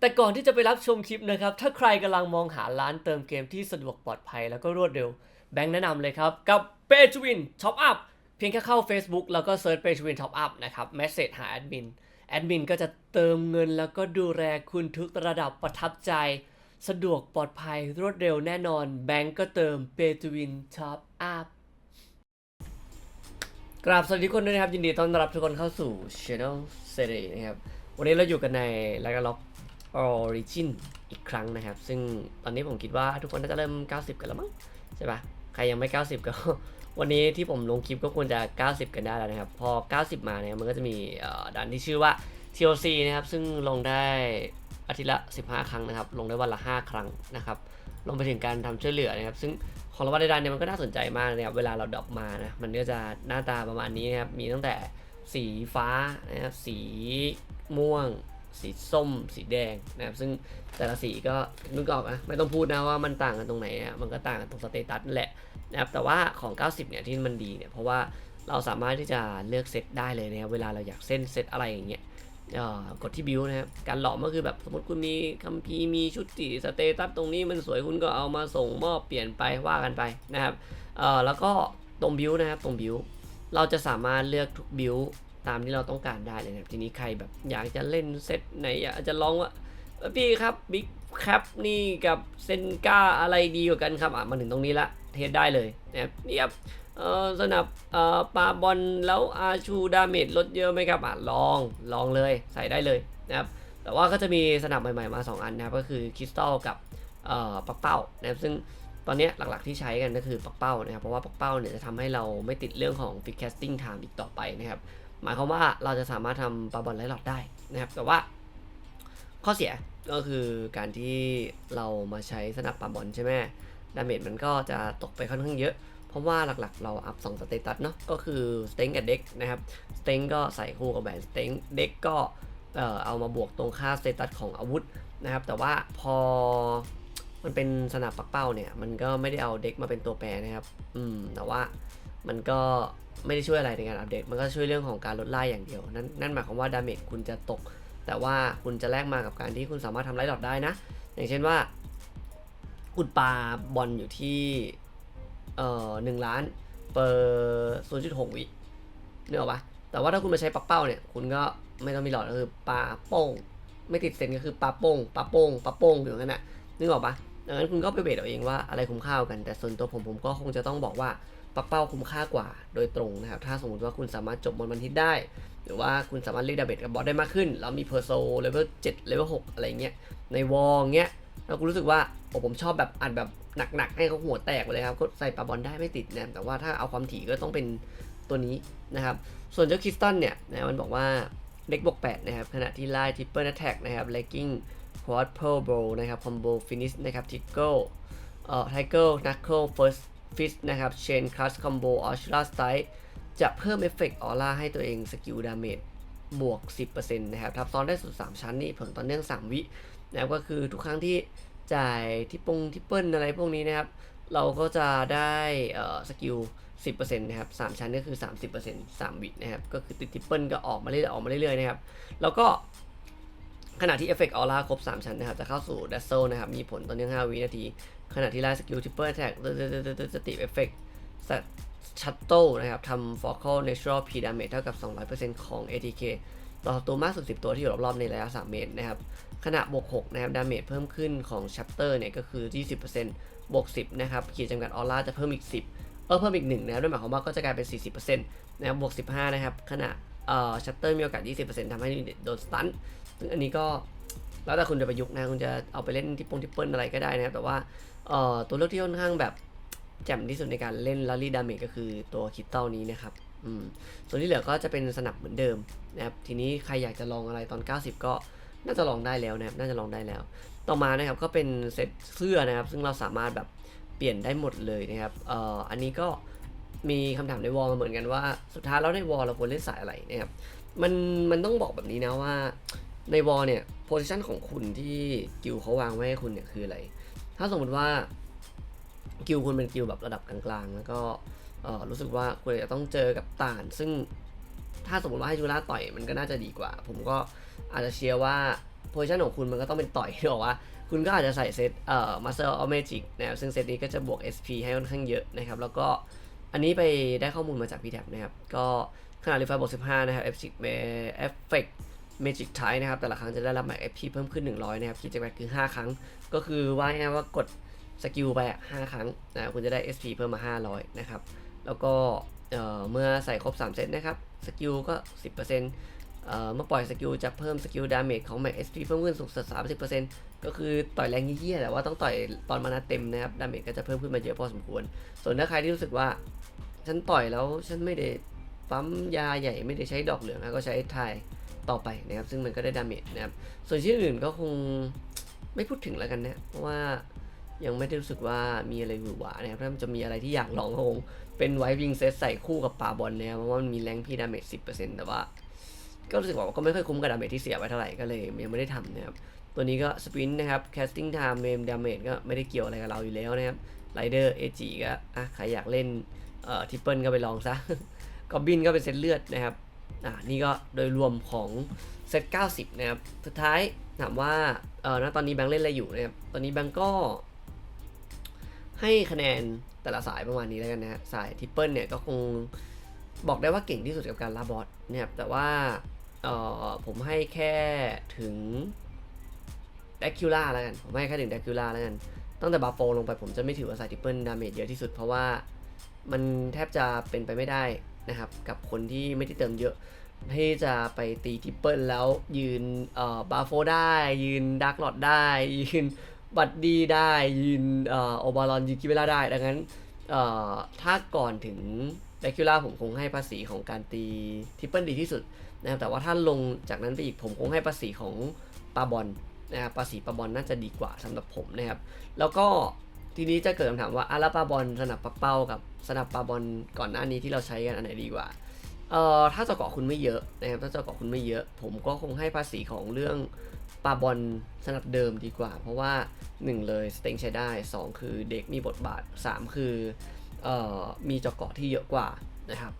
แต่ก่อนที่จะไปรับชมคลิปนะครับ ถ้าใครกำลังมองหาร้านเติมเกมที่สะดวกปลอดภัยแล้วก็รวดเร็ว แบงค์แนะนำเลยครับ กับ p a y to Win Top Up เพียงแค่เข้า Facebook แล้วก็เซิร์ช Pay to Win Top Up นะครับแมสเซจหาแอดมิน แอดมินก็จะเติมเงินแล้วก็ดูแลคุณทุกระดับประทับใจ สะดวกปลอดภัยรวดเร็วแน่นอน แบงก์ก็เติม Pay to Win Top Up กราบสวัสดีทุกคนด้วยนะครับ ยินดีต้อนรับทุกคนเข้าสู่ Channel s e r i นะครับ วันนี้เราอยู่กันใน l a g a l o g Origin อีกครั้งนะครับ ซึ่งตอนนี้ผมคิดว่าทุกคนน่าจะเริ่ม 90 กันแล้วมั้งใช่ปะใครยังไม่ 90 ก็ วันนี้ที่ผมลงคลิปก็ควรจะ 90 กันได้แล้วนะครับ พอ 90 มาเนี่ยมันก็จะมีเอ่อดันที่ชื่อว่า TOC นะครับ ซึ่งลงได้อาทิตย์ละ 15 ครั้งนะครับ ลงได้วันละ 5 ครั้งนะครับ ลงไปถึงการทำช่วยเหลือนะครับ ซึ่งของรางวัลในดันเนี่ยมันก็น่าสนใจมากนะครับ เวลาเราดรอปมานะ มันก็จะหน้าตาประมาณนี้นะครับ มีตั้งแต่สีฟ้านะครับ สีม่วง สีส้มสีแดงนะครับซึ่งแต่ละสีก็นึกออกนะไม่ต้องพูดนะว่ามันต่างกันตรงไหนอะมันก็ต่างกันตรงสเตตัสนั่นแหละนะครับแต่ว่าของ 90 เนี่ยที่มันดีเนี่ยเพราะว่าเราสามารถที่จะเลือกเซตได้เลยนะครับเวลาเราอยากเส้นเซตอะไรอย่างเงี้ยกดที่บิวนะครับการหลอมก็คือแบบสมมติคุณมีคัมภีร์มีชุดสีสเตตัสตรงนี้มันสวยคุณก็เอามาส่งมอบเปลี่ยนไปว่ากันไปนะครับแล้วก็ตรงบิวนะครับตรงบิวเราจะสามารถเลือกทุกบิว ตามที่เราต้องการได้เลยนะครับทีนี้ใครแบบอยากจะเล่นเซตไหนอยากจะลองว่าพี่ครับบิ๊กแคปนี่กับเซนก้าอะไรดีกว่ากันครับอะมาถึงตรงนี้ละเทสได้เลยนะครับนี่ครับสนับปาบอลแล้วอาชูดาเมจลดเยอะไหมครับอะลองลองเลยใส่ได้เลยนะครับแต่ว่าก็จะมีสนับใหม่ๆมา 2 อันนะครับก็คือคริสตัลกับปักเป้านะครับซึ่งตอนนี้หลักๆที่ใช้กันก็คือปักเป้านะครับเพราะว่าปักเป้าเนี่ยจะทำให้เราไม่ติดเรื่องของ f i x casting time อีกต่อไปนะครับ หมายความว่าเราจะสามารถทำปลาบอลไร้หลอดได้นะครับ แต่ว่าข้อเสียก็คือการที่เรามาใช้สนับปลาบอลใช่ไหมดาเมจมันก็จะตกไปค่อนข้างเยอะ เพราะว่าหลักๆ เราอัพ2สเตตัสเนาะก็คือสเต็งกับเด็กนะครับสเต็งก็ใส่คู่กับแบนสเต็งเด็กก็เอ่อเอามาบวกตรงค่าสเตตัสของอาวุธนะครับ แต่ว่าพอมันเป็นสนับปักเป้าเนี่ย มันก็ไม่ได้เอาเด็กมาเป็นตัวแปรนะครับ อืม แต่ว่ามันก็ ไม่ได้ช่วยอะไรในการอัปเดต มันก็ช่วยเรื่องของการลดไล่อย่างเดียว นั่นนั่นหมายความว่าดาเมจคุณจะตก แต่ว่าคุณจะแลกมากับการที่คุณสามารถทำไล่ดอทได้นะ อย่างเช่นว่าคุณปาบอลอยู่ที่เอ่อหนึ่งล้านเปอร์ศูนย์จุดหกวิเนึกออกปะแต่ว่าถ้าคุณมาใช้ปักเป้าเนี่ย คุณก็ไม่ต้องมีหลอดก็คือปาโป้ง ไม่ติดเซนก็คือปาโป้งปาโป้งปาโป้งอยู่นั่นแหละนึกออกปะ ดังนั้นคุณก็ไปเบสเอาเองว่าอะไรคุ้มค่ากัน แต่ส่วนตัวผมผมก็คงจะต้องบอกว่าปักเป้าคุ้มค่ากว่าโดยตรงนะครับ ถ้าสมมติว่าคุณสามารถจบบนบันทิตได้ หรือว่าคุณสามารถเรียกดาเบจกับบอสได้มากขึ้น แล้วมีเพอร์โซเลเวล7เลเวล6อะไรเงี้ย ในวอลเงี้ยแล้วกูรู้สึกว่าโอ้ผมชอบแบบอัดแบบหนักๆ ให้เขาหัวแตกไปเลยครับ ก็ใส่ปาบอลได้ไม่ติดนะแต่ว่าถ้าเอาความถี่ก็ต้องเป็นตัวนี้นะครับ ส่วนเจ้าคริสตันเนี่ยนะมันบอกว่าเด็กบวก8นะครับขณะที่ไล่ทิปเปิลแท็กนะครับเลกกิ้ง ควอดเพลโบนะครับคอมโบฟินิชนะครับทิกเกิลเอ่อไทเกิลนักเกิลเฟิร์สฟิสนะครับเชนคัสคอมโบออชลาสไตจะเพิ่มเอฟเฟกต์ออร่าให้ตัวเองสกิลดาเมจบวก 10%นะครับ ทับซ้อนได้สุด 3 ชั้นนี่ผลต่อเนื่อง 3 วินะครับก็คือทุกครั้งที่จ่ายที่ปงที่เปิลอะไรพวกนี้นะครับ เราก็จะได้เอ่อสกิล 10%นะครับ 3 ชั้นก็คือ 30% 3 วินะครับ ก็คือติดทิปเปิลก็ออกมาเรื่อยๆออกมาเรื่อยๆนะครับ แล้วก็ ขณะที่เอฟเฟกต์ออร่าครบ 3 ชั้นนะครับ จะเข้าสู่ดัซเซนะครับ มีผลต่อเนื่อง 5 วินาที ขณะที่ไล่สกิลทิปเปิลแท็กสติเอฟเฟกต์ชัตเติลนะครับทำฟอร์คอลเนเชอรัลพีดาเมจเท่ากับ 200%ของ ATK ต่อศัตรูมากสุด 10 ตัวที่อยู่รอบๆในระยะ 3 เมตรนะครับ ขณะบวก 6 นะครับ ดาเมจเพิ่มขึ้นของชัปเตอร์เนี่ยก็คือ 20%บวก 10 นะครับ ขีดจำกัดออร่าจะเพิ่มอีก 10 เออเพิ่มอีก 1 นะครับด้วยหมายความว่าก็จะกลายเป็น 40%นะครับบวก 15 นะครับ ขณะเอ่อชัปเตอร์มีโอกาส 20%ทำให้โดนสตัน ซึ่งอันนี้ก็แล้วแต่คุณจะประยุกต์นะ คุณจะเอาไปเล่นที่ปงที่เปิลอะไรก็ได้นะครับ แต่ว่าเอ่อตัวเลือกที่ค่อนข้างแบบแจ่มที่สุดในการเล่นลารี่ดาเมจก็คือตัวคิตเตลนี้นะครับอืมส่วนที่เหลือก็จะเป็นสนับเหมือนเดิมนะครับ ทีนี้ใครอยากจะลองอะไรตอน 90 ก็น่าจะลองได้แล้วนะครับ น่าจะลองได้แล้ว ต่อมานะครับก็เป็นเซตเสื้อนะครับ ซึ่งเราสามารถแบบเปลี่ยนได้หมดเลยนะครับเอ่ออันนี้ก็มีคำถามในวอลมาเหมือนกันว่า สุดท้ายแล้วในวอลเราควรเล่นสายอะไรนะครับ มันมันต้องบอกแบบนี้นะว่า ในวอลเนี่ยโพซิชันของคุณที่กิลเขาวางไว้ให้คุณเนี่ยคืออะไร ถ้าสมมติว่ากิลคุณเป็นกิลแบบระดับกลางๆ แล้วก็รู้สึกว่าคุณจะต้องเจอกับต่าน ซึ่งถ้าสมมติว่าให้จูราต่อยมันก็น่าจะดีกว่า ผมก็อาจจะเชียร์ว่าโพซิชันของคุณมันก็ต้องเป็นต่อยที่บอกว่า คุณก็อาจจะใส่เซตเอ่อ Master of Magic นะครับซึ่งเซตนี้ก็จะบวก SP ให้ค่อนข้างเยอะนะครับ แล้วก็อันนี้ไปได้ข้อมูลมาจาก PTAB นะครับ ก็ขนาดรีไฟบวก15 นะครับ Effect Effect Magic Type นะครับ แต่ละครั้งจะได้รับแม็ก SP เพิ่มขึ้น 100 นะครับคิดจากแม็กคือ 5 ครั้ง ก็คือว่าง่ายว่ากดสกิลไปอะ5ครั้งนะคุณจะได้ SP เพิ่มมา 500 นะครับ แล้วก็เเมื่อใส่ครบ 3 เซตนะครับสกิลก็ 10%เอ่อเมื่อปล่อยสกิลจะเพิ่มสกิลดาเมจของแม็ก SP เพิ่มขึ้นสูงสุด 30%ก็คือต่อยแรงเยี่ยๆแต่ว่าต้องต่อยตอนมานาเต็มนะครับดาเมจก็จะเพิ่มขึ้นมาเยอะพอสมควร ส่วนถ้าใครที่รู้สึกว่าฉันต่อยแล้วฉันไม่ได้ปั๊มยาใหญ่ไม่ได้ใช้ดอกเหลืองก็ใช้ทย ต่อไปนะครับซึ่งมันก็ได้ดาเมจนะครับส่วนชื่ออื่นก็คงไม่พูดถึงแล้วกันนะ เพราะว่ายังไม่ได้รู้สึกว่ามีอะไรหวือหวานะครับถ้ามันจะมีอะไรที่อยากลองก็คงเป็นไววิงเซตใส่คู่กับป่าบอลนะครับเพราะว่ามันมีแรงพี่ดาเมจสิแต่ว่า ก็รู้สึกว่าก็ไม่ค่อยคุ้มกับดาเมจที่เสียไปเท่าไหร่ก็เลยยังไม่ได้ทำนะครับตัวนี้ก็สปรินต์นะครับ casting time เมมดาเมจก็ไม่ได้เกี่ยวอะไรกับเราอยู่แล้วนะครับไรเดอร์เอจีก็อะใครอยากเล่นเอ่อทิปเปิลก็ไปลองซะกอบบินก็เป็นเซตเลือดนะครับ อ่านี่ก็โดยรวมของเซต90 นะครับ สุดท้ายถามว่าเออณตอนนี้แบงค์เล่นอะไรอยู่นะครับ ตอนนี้แบงค์ก็ให้คะแนนแต่ละสายประมาณนี้แล้วกันนะฮะ สายทิปเปิลเนี่ยก็คงบอกได้ว่าเก่งที่สุดกับการลาบอสนะครับ แต่ว่าเออผมให้แค่ถึงแดคิวล่าแล้วกัน ผมให้แค่ถึงแดคิวล่าแล้วกัน ตั้งแต่บาโฟลงไปผมจะไม่ถือว่าสายทิปเปิลดาเมจเยอะที่สุดเพราะว่ามันแทบจะเป็นไปไม่ได้ นะครับกับคนที่ไม่ได้เติมเยอะที่จะไปตีทิปเปิลแล้วยืนเอ่อบาโฟได้ ยืนดักหลอดได้ ยืนบัตดีได้ ยืนเอ่อโอบารอนยืนกิเวล่าได้ ดังนั้นเอ่อถ้าก่อนถึงเดคิล่าผมคงให้ภาษีของการตีทิปเปิลดีที่สุดนะครับแต่ว่าถ้าลงจากนั้นไปอีกผมคงให้ภาษีของปาบอลนะครับภาษีปาบอลน่าจะดีกว่าสำหรับผมนะครับแล้วก็ ทีนี้จะเกิดคำถามว่าอาราปาบอลสนับปักเป้ากับสนับปาบอลก่อนหน้านี้ที่เราใช้กันอันไหนดีกว่าเอ่อถ้าจะเกาะคุณไม่เยอะนะครับถ้าจะเกาะคุณไม่เยอะ ผมก็คงให้ภาษีของเรื่องปาบอลสนับเดิมดีกว่า เพราะว่า 1 เลยสเต็งใช้ได้ 2 คือเด็กมีบทบาท 3 คือเอ่อมีจาะเกาะที่เยอะกว่านะครับ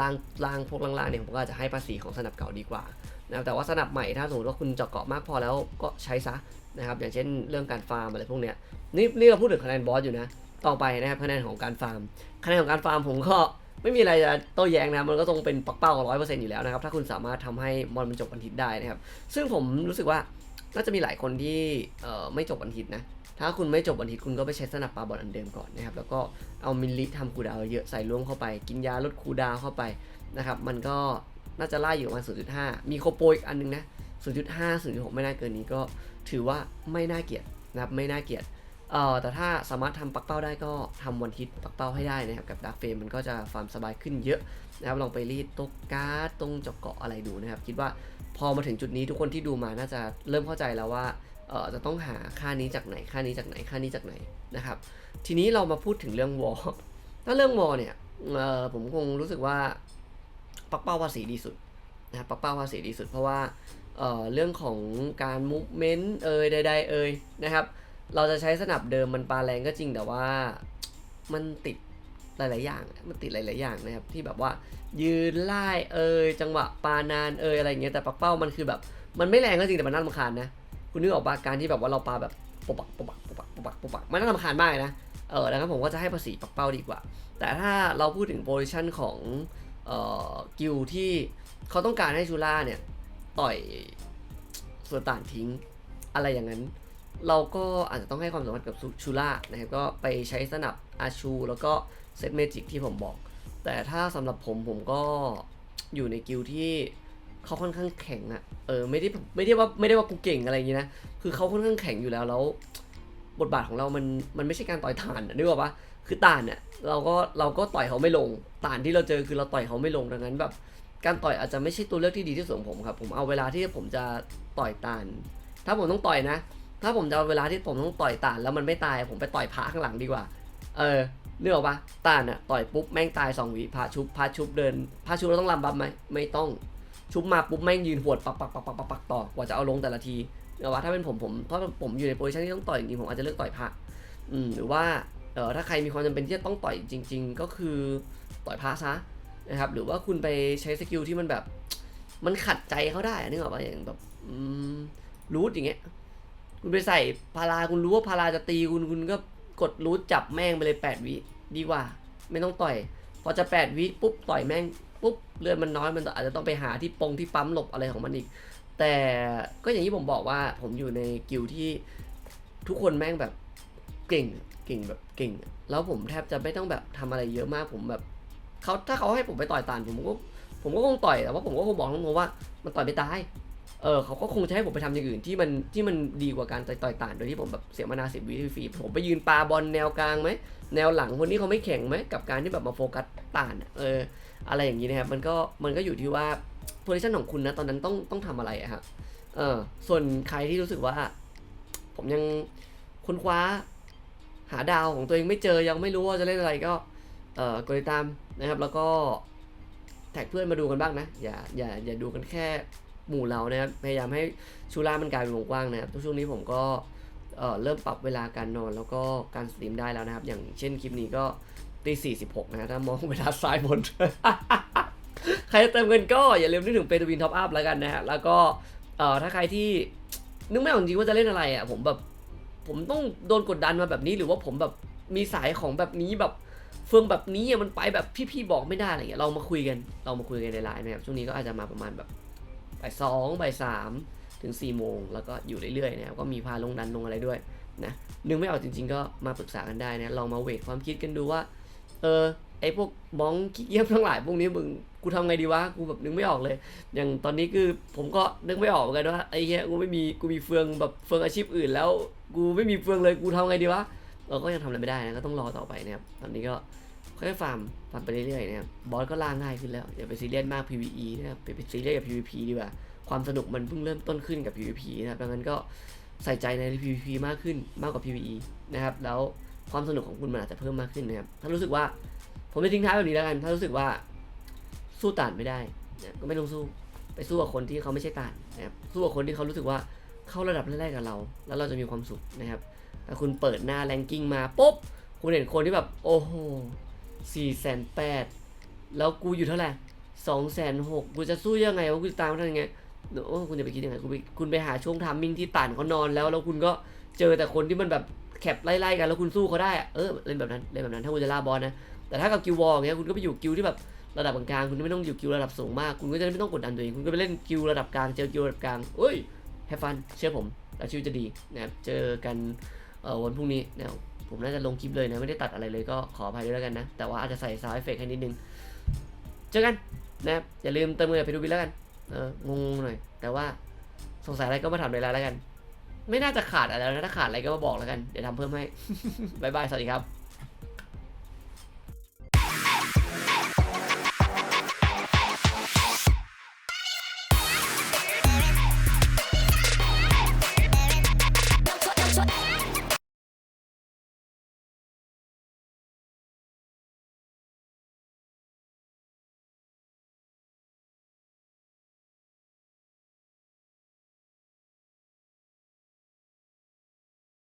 ล่างล่างพวกล่างๆเนี่ยผมก็อาจะให้ภาษีของสนับเก่าดีกว่านะครับแต่ว่าสนับใหม่ถ้าสมมติว่าคุณจาะเกาะมากพอแล้วก็ใช้ซะ นะครับอย่างเช่นเรื่องการฟาร์มอะไรพวกเนี้ยนี่นี่เราพูดถึงคะแนนบอสอยู่นะต่อไปนะครับคะแนนของการฟาร์มคะแนนของการฟาร์มผมก็ไม่มีอะไรจะโต้แย้งนะมันก็ต้องเป็นปักเป้าร้อยเปอร์เซ็นต์อยู่แล้วนะครับถ้าคุณสามารถทำให้มอนมันจบวันทิตได้นะครับ ซึ่งผมรู้สึกว่าน่าจะมีหลายคนที่เอ่อไม่จบวันทิตนะถ้าคุณไม่จบวันทิตคุณก็ไปใช้สนับปลาบอลอันเดิมก่อนนะครับแล้วก็เอามิลลิทำคูดาวเยอะใส่ร่วมเข้าไป กินยาลดคูดาวเข้าไปนะครับมันก็น่าจะไล่อยู่ประมาณ0.5 มีโคโปอีกอันนึงนะ 0.5 0.6 ไม่น่าเกินนี้ก็ถือว่าไม่น่าเกลียดนะครับไม่น่าเกลียดเอ่อแต่ถ้าสามารถทำปักเป้าได้ก็ทำวันทิตปักเป้าให้ได้นะครับ กับดักเฟรมมันก็จะฟาร์มสบายขึ้นเยอะนะครับลองไปรีดตกการ์ดตรงจาะเกาะอะไรดูนะครับ คิดว่าพอมาถึงจุดนี้ทุกคนที่ดูมาน่าจะเริ่มเข้าใจแล้วว่าเอ่อจะต้องหาค่านี้จากไหนค่านี้จากไหนค่านี้จากไหนนะครับ ทีนี้เรามาพูดถึงเรื่องวอลถ้าเรื่องวอลเนี่ยเอ่อผมคงรู้สึกว่าปักเป้าภาษีดีสุดนะครับปักเป้าภาษีดีสุด เพราะว่า เอ่อเรื่องของการมูฟเมนต์เอ่ยใดๆเอ่ยนะครับ เราจะใช้สนับเดิมมันปลาแรงก็จริงแต่ว่ามันติดหลาย ๆ อย่าง มันติดหลาย ๆ อย่างนะครับ ที่แบบว่ายืนไล่เอ่ยจังหวะปานานเอ่ยอะไรอย่างเงี้ยแต่ปักเป้ามันคือแบบ มันไม่แรงก็จริงแต่มันน่ารำคาญนะ คุณนึกออกปะการที่แบบว่าเราปาแบบปปักปปักปปักปปักปปักมันน่ารำคาญมากนะเออดังนั้นผมก็จะให้ภาษีปักเป้าดีกว่า แต่ถ้าเราพูดถึงโพซิชันของเอ่อกิลที่เขาต้องการให้ชูล่าเนี่ย ต่อยส่วนต่างทิ้งอะไรอย่างนั้น เราก็อาจจะต้องให้ความสำคัญกับชูล่านะครับก็ไปใช้สนับอาชู แล้วก็เซตเมจิกที่ผมบอก แต่ถ้าสำหรับผมผมก็อยู่ในกิลที่เขาค่อนข้างแข็งอะเออไม่ได้ไม่ได้ว่าไม่ได้ว่ากูเก่งอะไรอย่างงี้นะคือเขาค่อนข้างแข็งอยู่แล้วแล้ว บทบาทของเรามันมันไม่ใช่การต่อยฐานอะนึกออกปะคือตานเนี่ยเราก็เราก็ต่อยเขาไม่ลงตานที่เราเจอคือเราต่อยเขาไม่ลงดังนั้นแบบ การต่อยอาจจะไม่ใช่ตัวเลือกที่ดีที่สุดของผมครับ ผมเอาเวลาที่ผมจะต่อยตาน ถ้าผมต้องต่อยนะ ถ้าผมจะเอาเวลาที่ผมต้องต่อยตานแล้วมันไม่ตาย ผมไปต่อยพระข้างหลังดีกว่า เออเนื้ออกปะตานอะต่อยปุ๊บแม่งตายสองวิพระชุบพระชุบเดินพระชุบเราต้องลำบับไหมไม่ต้องชุบมาปุ๊บแม่งยืนหวดปักปักปักปักปักปักต่อกว่าจะเอาลงแต่ละทีเนอะวะถ้าเป็นผมผมถ้าะผมอยู่ในโพซิชันที่ต้องต่อยจริงผมอาจจะเลือกต่อยพระอืมหรือว่าเออถ้าใครมีความจำเป็นที่จะต้องต่อยจริง ๆ ก็คือต่อยพระซะ นะครับหรือว่าคุณไปใช้สกิลที่มันแบบ มันขัดใจเขาได้นึกออกปะอย่างแบบรูทอย่างเงี้ย คุณไปใส่พาราคุณรู้ว่าพาราจะตีคุณคุณก็กดรูทจับแม่งไปเลยแปดวิดีกว่า ไม่ต้องต่อย พอจะแปดวิปุ๊บต่อยแม่งปุ๊บเลือดมันน้อยมันอาจจะต้องไปหาที่ปงที่ปั๊มหลบอะไรของมันอีก แต่ก็อย่างที่ผมบอกว่าผมอยู่ในกิลที่ทุกคนแม่งแบบเก่งเก่งแบบเก่ง แล้วผมแทบจะไม่ต้องแบบทำอะไรเยอะมากผมแบบ เขาถ้าเขาให้ผมไปต่อยตานผมก็ผมก็คงต่อยแต่ว่าผมก็คงบอกตรงๆว่า มันต่อยไม่ตายเออเขาก็คงจะให้ผมไปทำอย่างอื่นที่มันที่มันดีกว่าการต่อยต่อยตานโดยที่ผมแบบเสียมานาสิบวิฟรีผมไปยืนปาบอลแนวกลางไหมแนวหลังคนนี้เขาไม่แข็งไหมกับการที่แบบมาโฟกัสต่านเอออะไรอย่างนี้นะครับมันก็มันก็อยู่ที่ว่าโพซิชันของคุณนะตอนนั้นต้องต้องทำอะไรอะครับเออส่วนใครที่รู้สึกว่า ผมยังค้นคว้าหาดาวของตัวเองไม่เจอยังไม่รู้ว่าจะเล่นอะไรก็เออกดติดตาม นะครับแล้วก็แท็กเพื่อนมาดูกันบ้างนะ อย่าอย่าอย่าดูกันแค่หมู่เรานะครับพยายามให้ชูล่ามันกลายเป็นวงกว้างนะครับทุกช่วงนี้ผมก็เออเริ่มปรับเวลาการนอนแล้วก็การสตรีมได้แล้วนะครับ อย่างเช่นคลิปนี้ก็ตีสี่สิบหกนะถ้ามองเวลาซ้ายบน ใครจะเติมเงินก็อย่าลืมนึกถึงเปตูวินท็อปอัพแล้วกันนะฮะแล้วก็เอ่อถ้าใครที่นึกไม่ออกจริงว่าจะเล่นอะไรอะผมแบบผมต้องโดนกดดันมาแบบนี้หรือว่าผมแบบมีสายของแบบนี้แบบ เฟืองแบบนี้อะมันไปแบบพี่ๆบอกไม่ได้อะไรเงี้ยเรามาคุยกันเรามาคุยกันในไลน์นะครับช่วงนี้ก็อาจจะมาประมาณแบบบ่ายสองบ่ายสามถึง4ี่โมงแล้วก็อยู่เรื่อยๆนะครับก็มีพาลงดันลงอะไรด้วยนะนึกไม่ออกจริง ๆ ก็มาปรึกษากันได้นะลองมาเวทความคิดกันดูว่าเออไอพวกมองขี้เกียจทั้งหลายพวกนี้มึงกูทำไงดีวะกูแบบนึกไม่ออกเลย อย่างตอนนี้คือผมก็นึกไม่ออกเหมือนกันว่าไอ้เหี้ยกูไม่มีกูมีเฟืองแบบเฟืองอาชีพอื่นแล้ว กูไม่มีเฟืองเลยกูทำไงดีวะ เราก็ยังทำอะไรไม่ได้นะก็ต้องรอต่อไปนะครับตอนนี้ก็ค่อยๆฟาร์มฟาร์มไปเรื่อยๆนะครับบอสก็ล่าง่ายขึ้นแล้วอย่าไปซีเรียสมาก PVE นะครับไปซีเรียสกับ PVP ดีกว่าความสนุกมันเพิ่งเริ่มต้นขึ้นกับ PVP นะครับดังนั้นก็ใส่ใจใน PVP มากขึ้นมากกว่า PVE นะครับแล้วความสนุกของคุณมันอาจจะเพิ่มมากขึ้นนะครับถ้ารู้สึกว่าผมจะทิ้งท้ายแบบนี้แล้วกัน ถ้ารู้สึกว่าสู้ต่านไม่ได้นะก็ไม่ต้องสู้ไปสู้กับคนที่เขาไม่ใช่ต่านนะครับสู้กับคนที่เขารู้สึกว่า เข้าระดับแรกๆกับเรา แล้วเราจะมีความสุขนะครับถ้าคุณเปิดหน้าแรงกิ้งมาปุ๊บคุณเห็นคนที่แบบโอ้โหสี่แสนแปดแล้วกูอยู่เท่าไหร่สองแสนหกกูจะสู้ยังไงวะกูจะตามทันยังไงโอ้คุณจะไปคิดยังไงคุณไปคุณไปหาช่วงทามมิ่งที่ต่านเขานอนแล้ว แล้วคุณก็เจอแต่คนที่มันแบบแคปไล่ๆกัน แล้วคุณสู้เขาได้อะเออเล่นแบบนั้นเล่นแบบนั้นถ้าคุณจะล่าบอลนะแต่ถ้ากับกิววอลเงี้ยคุณก็ไปอยู่กิวที่แบบระดับกลางคุณไม่ต้องอยู่กิวระดับสูงมาก คุณก็จะไม่ต้องกดดันตัวเองคุณก็ไปเล่นกิวระดับกลางเจอกิวระดับกลางเอ้ย แฮฟันเชื่อผมแล้วชีวิตจะดีนะครับเจอกันวันพรุ่งนี้นี่ยผมน่าจะลงคลิปเลยนะ ไม่ได้ตัดอะไรเลยก็ขออภัยด้วยแล้วกันนะ แต่ว่าอาจจะใส่ซาวเอฟเฟกต์ให้นิดนึง เจอกันนะครับอย่าลืมเติมเงินไปดูบินแล้วกันเอองงหน่อย แต่ว่าสงสัยอะไรก็มาถามในไลน์แล้วกัน ไม่น่าจะขาดอะไรแล้วนะถ้าขาดอะไรก็มาบอกแล้วกัน เดี๋ยวทำเพิ่มให้บายบายสวัสดีครับ